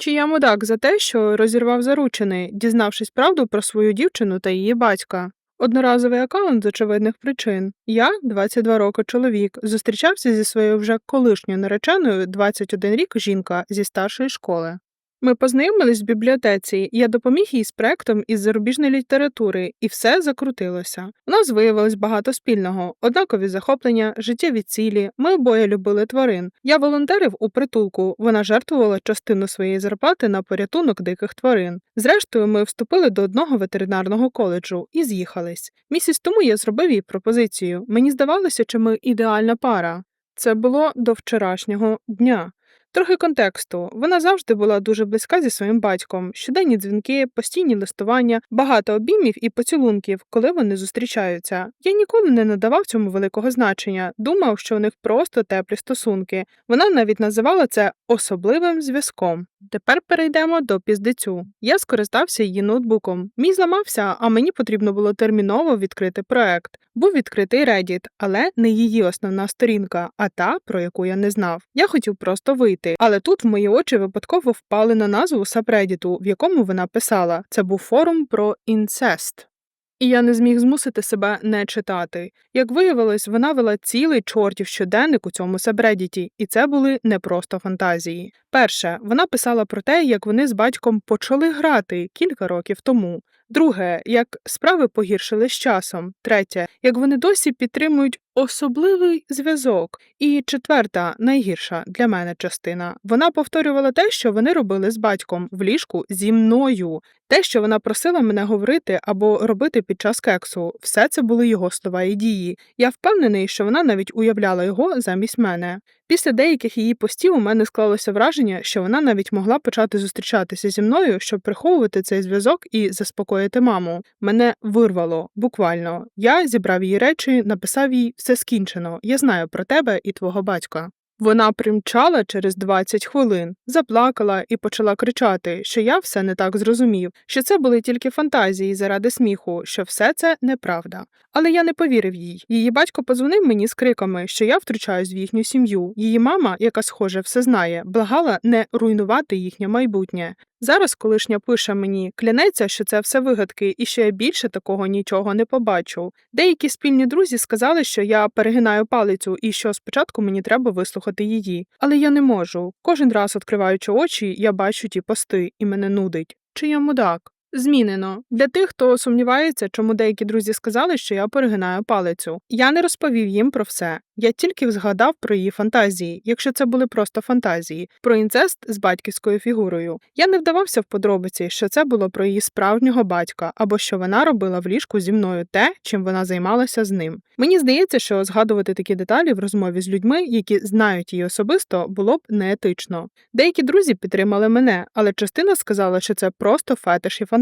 Чи я мудак за те, що розірвав заручений, дізнавшись правду про свою дівчину та її батька? Одноразовий аккаунт з очевидних причин. Я, 22 роки чоловік, зустрічався зі своєю вже колишньою нареченою 21 рік жінка зі старшої школи. Ми познайомились в бібліотеці, я допоміг їй з проектом із зарубіжної літератури, і все закрутилося. У нас виявилось багато спільного, однакові захоплення, життєві цілі. Ми обоє любили тварин. Я волонтерив у притулку. Вона жертвувала частину своєї зарплати на порятунок диких тварин. Зрештою, ми вступили до одного ветеринарного коледжу і з'їхались. Місяць тому я зробив їй пропозицію. Мені здавалося, що ми ідеальна пара. Це було до вчорашнього дня. Трохи контексту. Вона завжди була дуже близька зі своїм батьком. Щоденні дзвінки, постійні листування, багато обіймів і поцілунків, коли вони зустрічаються. Я ніколи не надавав цьому великого значення, думав, що у них просто теплі стосунки. Вона навіть називала це особливим зв'язком. Тепер перейдемо до піздецю. Я скористався її ноутбуком. Мій зламався, а мені потрібно було терміново відкрити проект. Був відкритий Reddit, але не її основна сторінка, а та, про яку я не знав. Я хотів просто вийти, але тут в мої очі випадково впали на назву сабредіту, в якому вона писала. Це був форум про інцест. І я не зміг змусити себе не читати. Як виявилось, вона вела цілий чортів щоденник у цьому сабредіті, і це були не просто фантазії. Перше, вона писала про те, як вони з батьком почали грати кілька років тому. Друге, як справи погіршили з часом. Третє, як вони досі підтримують особливий зв'язок. І четверта, найгірша для мене частина. Вона повторювала те, що вони робили з батьком в ліжку зі мною. Те, що вона просила мене говорити або робити під час кексу, все це були його слова і дії. Я впевнений, що вона навіть уявляла його замість мене. Після деяких її постів у мене склалося враження, що вона навіть могла почати зустрічатися зі мною, щоб приховувати цей зв'язок і заспокоїти маму. Мене вирвало буквально. Я зібрав її речі, написав їй все скінчено. Я знаю про тебе і твого батька. Вона примчала через 20 хвилин, заплакала і почала кричати, що я все не так зрозумів, що це були тільки фантазії заради сміху, що все це неправда. Але я не повірив їй. Її батько позвонив мені з криками, що я втручаюсь в їхню сім'ю. Її мама, яка схоже все знає, благала не руйнувати їхнє майбутнє. Зараз колишня пише мені, клянеться, що це все вигадки, і що я більше такого нічого не побачу. Деякі спільні друзі сказали, що я перегинаю палицю і що спочатку мені треба вислухати її. Але я не можу. Кожен раз, відкриваючи очі, я бачу ті пости, і мене нудить. Чи я мудак? Змінено для тих, хто сумнівається, чому деякі друзі сказали, що я перегинаю палицю. Я не розповів їм про все. Я тільки згадав про її фантазії, якщо це були просто фантазії, про інцест з батьківською фігурою. Я не вдавався в подробиці, що це було про її справжнього батька, або що вона робила в ліжку зі мною те, чим вона займалася з ним. Мені здається, що згадувати такі деталі в розмові з людьми, які знають її особисто, було б неетично. Деякі друзі підтримали мене, але частина сказала, що це просто фетиш і фантазії,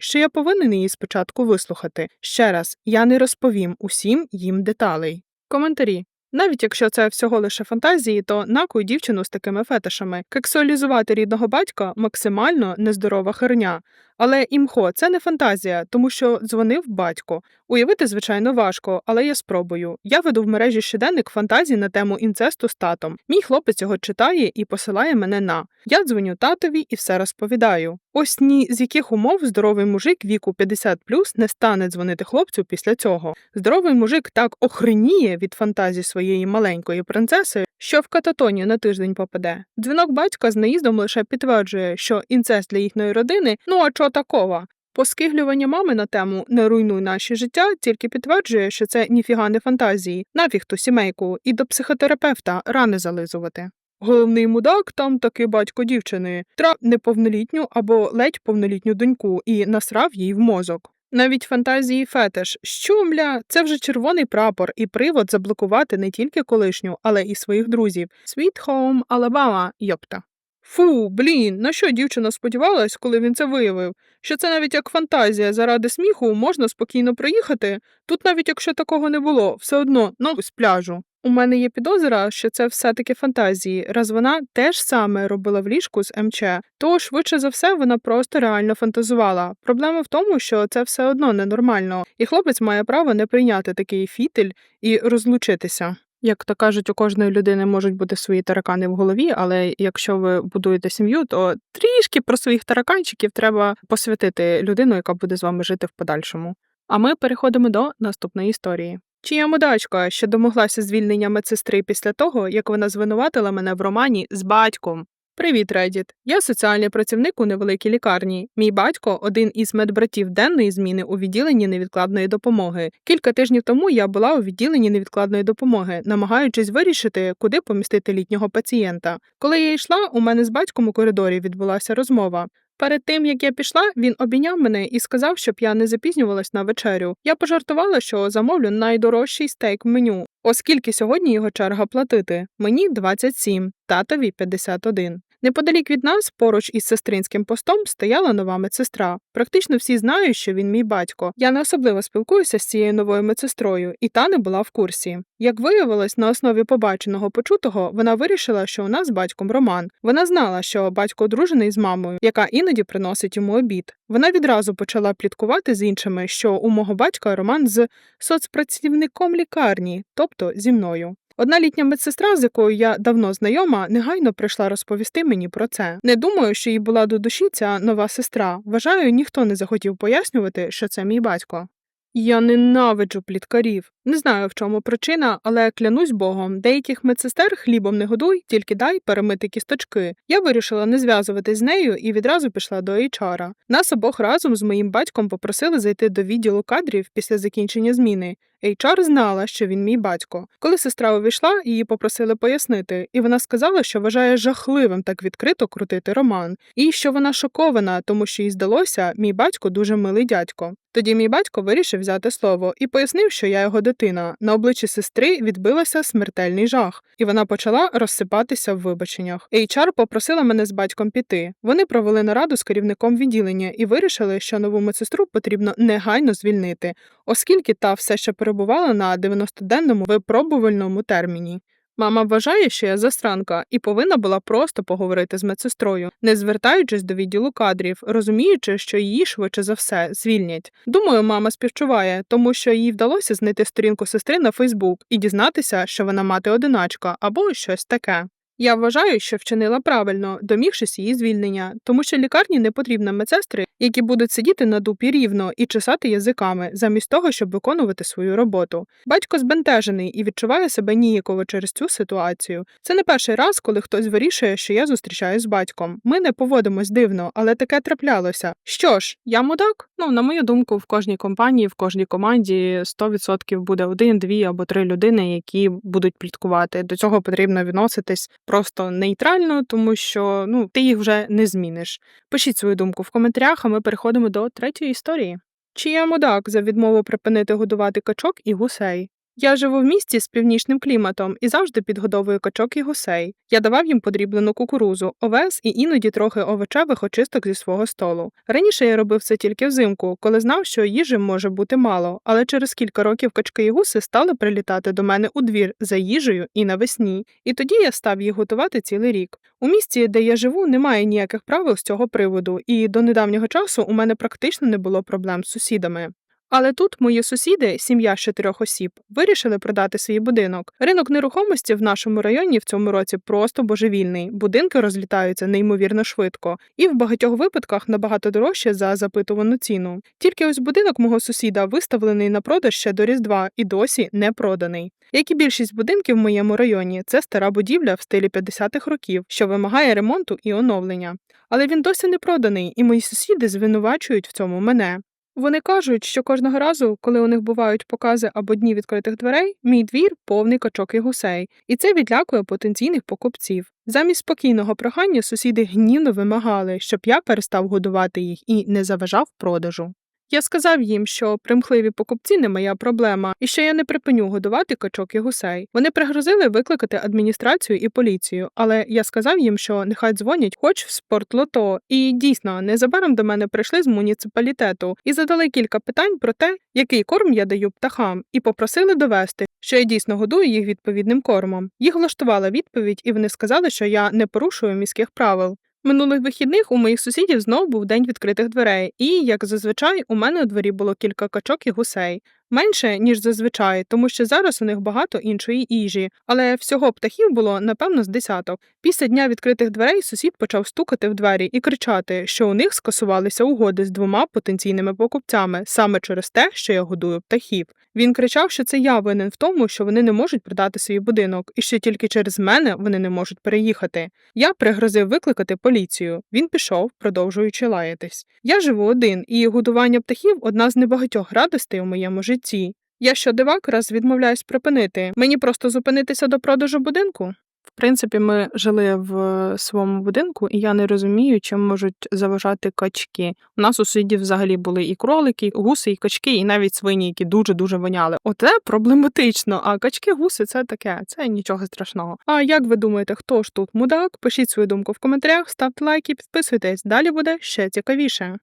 що я повинен її спочатку вислухати. Ще раз, я не розповім усім їм деталей. Коментарі. Навіть якщо це всього лише фантазії, то накуй дівчину з такими фетишами. Кексуалізувати рідного батька максимально нездорова херня. Але імхо, це не фантазія, тому що дзвонив батько. Уявити, звичайно, важко, але я спробую. Я веду в мережі щоденник фантазій на тему інцесту з татом. Мій хлопець його читає і посилає мене на. Я дзвоню татові і все розповідаю. Ось ні з яких умов здоровий мужик віку 50 не стане дзвонити хлопцю після цього. Здоровий мужик так охреніє від фантазій своєї маленької принцеси, що в кататонію на тиждень попаде. Дзвінок батька з наїздом лише підтверджує, що інцест для їхньої родини ну а чо такого? Поскиглювання мами на тему не руйнуй наші життя тільки підтверджує, що це ніфіга не фантазії, нафіг ту сімейку, і до психотерапевта рани зализувати. Головний мудак там таки батько дівчини, трап неповнолітню або ледь повнолітню доньку і насрав їй в мозок. Навіть фантазії фетиш, що мля, це вже червоний прапор і привод заблокувати не тільки колишню, але і своїх друзів. Sweet Home Alabama, йопта. Фу, блін, на що дівчина сподівалась, коли він це виявив? Що це навіть як фантазія заради сміху можна спокійно проїхати? Тут навіть якщо такого не було, все одно ноги з пляжу. У мене є підозра, що це все-таки фантазії, раз вона теж саме робила в ліжку з МЧ, то швидше за все вона просто реально фантазувала. Проблема в тому, що це все одно ненормально, і хлопець має право не прийняти такий фітель і розлучитися. Як то кажуть, у кожної людини можуть бути свої таракани в голові, але якщо ви будуєте сім'ю, то трішки про своїх тараканчиків треба посвятити людину, яка буде з вами жити в подальшому. А ми переходимо до наступної історії. Чия мудачка, що домоглася звільнення медсестри після того, як вона звинуватила мене в романі з батьком. Привіт, Редіт. Я соціальний працівник у невеликій лікарні. Мій батько один із медбратів денної зміни у відділенні невідкладної допомоги. Кілька тижнів тому я була у відділенні невідкладної допомоги, намагаючись вирішити, куди помістити літнього пацієнта. Коли я йшла, у мене з батьком у коридорі відбулася розмова. Перед тим як я пішла, він обійняв мене і сказав, щоб я не запізнювалась на вечерю. Я пожартувала, що замовлю найдорожчий стейк в меню, оскільки сьогодні його черга платити. Мені 27, татові 51. Неподалік від нас, поруч із сестринським постом, стояла нова медсестра. Практично всі знають, що він мій батько. Я не особливо спілкуюся з цією новою медсестрою, і та не була в курсі. Як виявилось, на основі побаченого почутого вона вирішила, що у нас з батьком роман. Вона знала, що батько одружений з мамою, яка іноді приносить йому обід. Вона відразу почала пліткувати з іншими, що у мого батька роман з соцпрацівником лікарні, тобто зі мною. Одна літня медсестра, з якою я давно знайома, негайно прийшла розповісти мені про це. Не думаю, що їй була до душі ця нова сестра. Вважаю, ніхто не захотів пояснювати, що це мій батько. Я ненавиджу пліткарів. Не знаю, в чому причина, але клянусь Богом, деяких медсестер хлібом не годуй, тільки дай перемити кісточки. Я вирішила не зв'язуватись з нею і відразу пішла до HR. Нас обох разом з моїм батьком попросили зайти до відділу кадрів після закінчення зміни. HR знала, що він мій батько. Коли сестра увійшла, її попросили пояснити, і вона сказала, що вважає жахливим так відкрито крутити роман, і що вона шокована, тому що їй здалося, мій батько дуже милий дядько. Тоді мій батько вирішив взяти слово і пояснив, що я його дитина. На обличчі сестри відбилася смертельний жах, і вона почала розсипатися в вибаченнях. HR попросила мене з батьком піти. Вони провели нараду з керівником відділення і вирішили, що нову медсестру потрібно негайно звільнити, оскільки та все ще перебувала на 90-денному випробувальному терміні. Мама вважає, що я застранка, і повинна була просто поговорити з медсестрою, не звертаючись до відділу кадрів, розуміючи, що її швидше за все звільнять. Думаю, мама співчуває, тому що їй вдалося знайти сторінку сестри на Фейсбук і дізнатися, що вона мати одиначка або щось таке. Я вважаю, що вчинила правильно, домігшись її звільнення, тому що лікарні не потрібно медсестри, які будуть сидіти на дупі рівно і чесати язиками, замість того, щоб виконувати свою роботу. Батько збентежений і відчуває себе ніяково через цю ситуацію. Це не перший раз, коли хтось вирішує, що я зустрічаюсь з батьком. Ми не поводимось дивно, але таке траплялося. Що ж, я мудак? Ну, на мою думку, в кожній компанії, в кожній команді 100% буде один, дві або три людини, які будуть пліткувати. До цього потрібно відноситись просто нейтрально, тому що ну ти їх вже не зміниш. Пишіть свою думку в коментарях, а ми переходимо до третьої історії. Чи я мудак за відмову припинити годувати качок і гусей? Я живу в місті з північним кліматом і завжди підгодовую качок і гусей. Я давав їм подріблену кукурузу, овес і іноді трохи овочевих очисток зі свого столу. Раніше я робив це тільки взимку, коли знав, що їжі може бути мало, але через кілька років качки і гуси стали прилітати до мене у двір за їжею і навесні. І тоді я став їх готувати цілий рік. У місті, де я живу, немає ніяких правил з цього приводу, і до недавнього часу у мене практично не було проблем з сусідами. Але тут мої сусіди, сім'я з чотирьох осіб, вирішили продати свій будинок. Ринок нерухомості в нашому районі в цьому році просто божевільний. Будинки розлітаються неймовірно швидко, і в багатьох випадках набагато дорожче за запитувану ціну. Тільки ось будинок мого сусіда виставлений на продаж ще до Різдва і досі не проданий. Як і більшість будинків в моєму районі, це стара будівля в стилі 50-х років, що вимагає ремонту і оновлення. Але він досі не проданий, і мої сусіди звинувачують в цьому мене. Вони кажуть, що кожного разу, коли у них бувають покази або дні відкритих дверей, мій двір повний качок і гусей, і це відлякує потенційних покупців. Замість спокійного прохання сусіди гнівно вимагали, щоб я перестав годувати їх і не заважав продажу. Я сказав їм, що примхливі покупці не моя проблема, і що я не припиню годувати качок і гусей. Вони пригрозили викликати адміністрацію і поліцію, але я сказав їм, що нехай дзвонять хоч в спортлото. І дійсно, незабаром до мене прийшли з муніципалітету і задали кілька питань про те, який корм я даю птахам, і попросили довести, що я дійсно годую їх відповідним кормом. Їх влаштувала відповідь, і вони сказали, що я не порушую міських правил. Минулих вихідних у моїх сусідів знов був день відкритих дверей, і, як зазвичай, у мене у дворі було кілька качок і гусей. Менше, ніж зазвичай, тому що зараз у них багато іншої їжі, але всього птахів було напевно з десяток. Після дня відкритих дверей сусід почав стукати в двері і кричати, що у них скасувалися угоди з двома потенційними покупцями саме через те, що я годую птахів. Він кричав, що це я винен в тому, що вони не можуть продати свій будинок, і що тільки через мене вони не можуть переїхати. Я пригрозив викликати поліцію. Він пішов, продовжуючи лаятись. Я живу один, і годування птахів одна з небагатьох радостей у моєму житті. Я що дивак раз відмовляюсь припинити. Мені просто зупинитися до продажу будинку. В принципі, ми жили в е, своєму будинку, і я не розумію, чим можуть заважати качки. У нас у сусідів взагалі були і кролики, і гуси, і качки, і навіть свині, які дуже дуже воняли. Оте проблематично. А качки, гуси це таке, це нічого страшного. А як ви думаєте, хто ж тут мудак? Пишіть свою думку в коментарях, ставте лайки, підписуйтесь. Далі буде ще цікавіше.